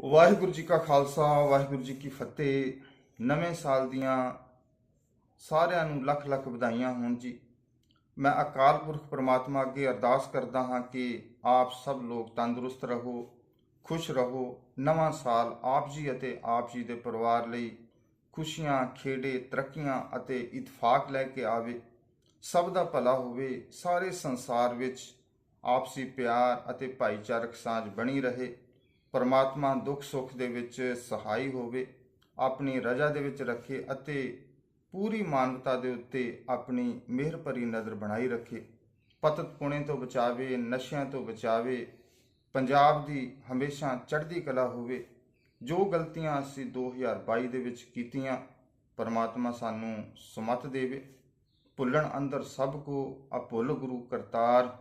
ਵਾਹਿਗੁਰੂ ਜੀ ਕਾ ਖਾਲਸਾ, ਵਾਹਿਗੁਰੂ ਜੀ ਕੀ ਫਤਿਹ। ਨਵੇਂ ਸਾਲ ਦੀਆਂ ਸਾਰਿਆਂ ਨੂੰ ਲੱਖ ਲੱਖ ਵਧਾਈਆਂ ਹੋਣ ਜੀ। ਮੈਂ ਅਕਾਲ ਪੁਰਖ ਪ੍ਰਮਾਤਮਾ ਅੱਗੇ ਅਰਦਾਸ ਕਰਦਾ ਹਾਂ ਕਿ ਆਪ ਸਭ ਲੋਕ ਤੰਦਰੁਸਤ ਰਹੋ, ਖੁਸ਼ ਰਹੋ। ਨਵਾਂ ਸਾਲ ਆਪ ਜੀ ਅਤੇ ਆਪ ਜੀ ਦੇ ਪਰਿਵਾਰ ਲਈ ਖੁਸ਼ੀਆਂ ਖੇੜੇ ਤਰੱਕੀਆਂ ਅਤੇ ਇਤਫਾਕ ਲੈ ਕੇ ਆਵੇ। ਸਭ ਦਾ ਭਲਾ ਹੋਵੇ, ਸਾਰੇ ਸੰਸਾਰ ਵਿੱਚ ਆਪਸੀ ਪਿਆਰ ਅਤੇ ਭਾਈਚਾਰਕ ਸਾਂਝ ਬਣੀ ਰਹੇ। ਪਰਮਾਤਮਾ ਦੁੱਖ ਸੁੱਖ ਦੇ ਵਿੱਚ ਸਹਾਈ ਹੋਵੇ, ਆਪਣੀ ਰਜ਼ਾ ਦੇ ਵਿੱਚ ਰੱਖੇ ਅਤੇ ਪੂਰੀ ਮਾਨਵਤਾ ਦੇ ਉੱਤੇ ਆਪਣੀ ਮਿਹਰ ਭਰੀ ਨਜ਼ਰ ਬਣਾਈ ਰੱਖੇ। ਪਤਤ ਪੁਣੇ ਤੋਂ ਬਚਾਵੇ, ਨਸ਼ਿਆਂ ਤੋਂ ਬਚਾਵੇ, ਪੰਜਾਬ ਦੀ ਹਮੇਸ਼ਾ ਚੜ੍ਹਦੀ ਕਲਾ ਹੋਵੇ, ਜੋ ਗਲਤੀਆਂ ਅਸੀਂ 2022 ਦੇ ਵਿੱਚ ਕੀਤੀਆਂ, ਪਰਮਾਤਮਾ ਸਾਨੂੰ ਸੁਮਤ ਦੇਵੇ। ਭੁੱਲਣ ਅੰਦਰ ਸਭ ਕੋ ਅਭੁੱਲ ਗੁਰੂ ਕਰਤਾਰ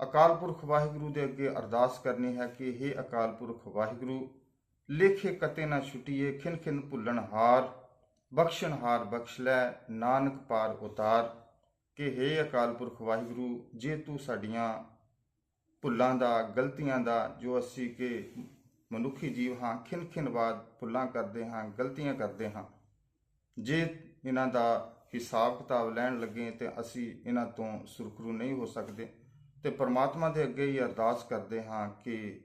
ਅਕਾਲ ਪੁਰਖ ਵਾਹਿਗੁਰੂ ਦੇ ਅੱਗੇ ਅਰਦਾਸ ਕਰਨੀ ਹੈ ਕਿ हे ਅਕਾਲ ਪੁਰਖ ਵਾਹਿਗੁਰੂ, ਲੇਖੇ ਕਤੇ ਨਾ ਛੁਟੀਏ, ਖਿਨ ਖਿਨ ਭੁੱਲਣ ਹਾਰ, ਬਖਸ਼ਣ ਹਾਰ ਬਖਸ਼ ਲੈ, ਨਾਨਕ ਪਾਰ ਉਤਾਰ। ਕਿ हे ਅਕਾਲ ਪੁਰਖ ਵਾਹਿਗੁਰੂ, ਜੇ ਤੂੰ ਸਾਡੀਆਂ ਭੁੱਲਾਂ ਦਾ, ਗਲਤੀਆਂ ਦਾ, ਜੋ ਅਸੀਂ ਕਿ ਮਨੁੱਖੀ ਜੀਵ ਹਾਂ, ਖਿਨ ਖਿਨ ਬਾਦ ਭੁੱਲਾਂ ਕਰਦੇ ਹਾਂ, ਗਲਤੀਆਂ ਕਰਦੇ ਹਾਂ, ਜੇ ਇਹਨਾਂ ਦਾ ਹਿਸਾਬ ਕਿਤਾਬ ਲੈਣ ਲੱਗੇ ਤੇ ਅਸੀਂ ਇਹਨਾਂ ਤੋਂ ਸੁਰਖਰੂ ਨਹੀਂ ਹੋ ਸਕਦੇ। ਤੇ ਪ੍ਰਮਾਤਮਾ ਦੇ ਅੱਗੇ ਹੀ ਅਰਦਾਸ ਕਰਦੇ ਹਾਂ ਕਿ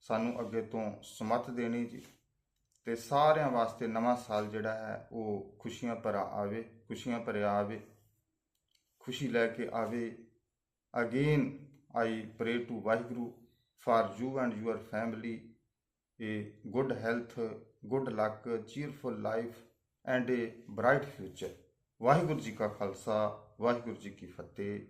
ਸਾਨੂੰ ਅੱਗੇ ਤੋਂ ਸਮਤ ਦੇਣੀ ਜੀ ਤੇ ਸਾਰਿਆਂ ਵਾਸਤੇ ਨਵਾਂ ਸਾਲ ਜਿਹੜਾ ਹੈ ਉਹ ਖੁਸ਼ੀਆਂ ਭਰਾ ਆਵੇ, ਖੁਸ਼ੀਆਂ ਭਰਿਆ ਆਵੇ, ਖੁਸ਼ੀ ਲੈ ਕੇ ਆਵੇ। Again I pray to Waheguru for you and your family a good health good luck cheerful life and a bright future Waheguru ji ਕਾ ਖਾਲਸਾ, ਵਾਹਿਗੁਰੂ ਜੀ ਕੀ ਫਤਿਹ।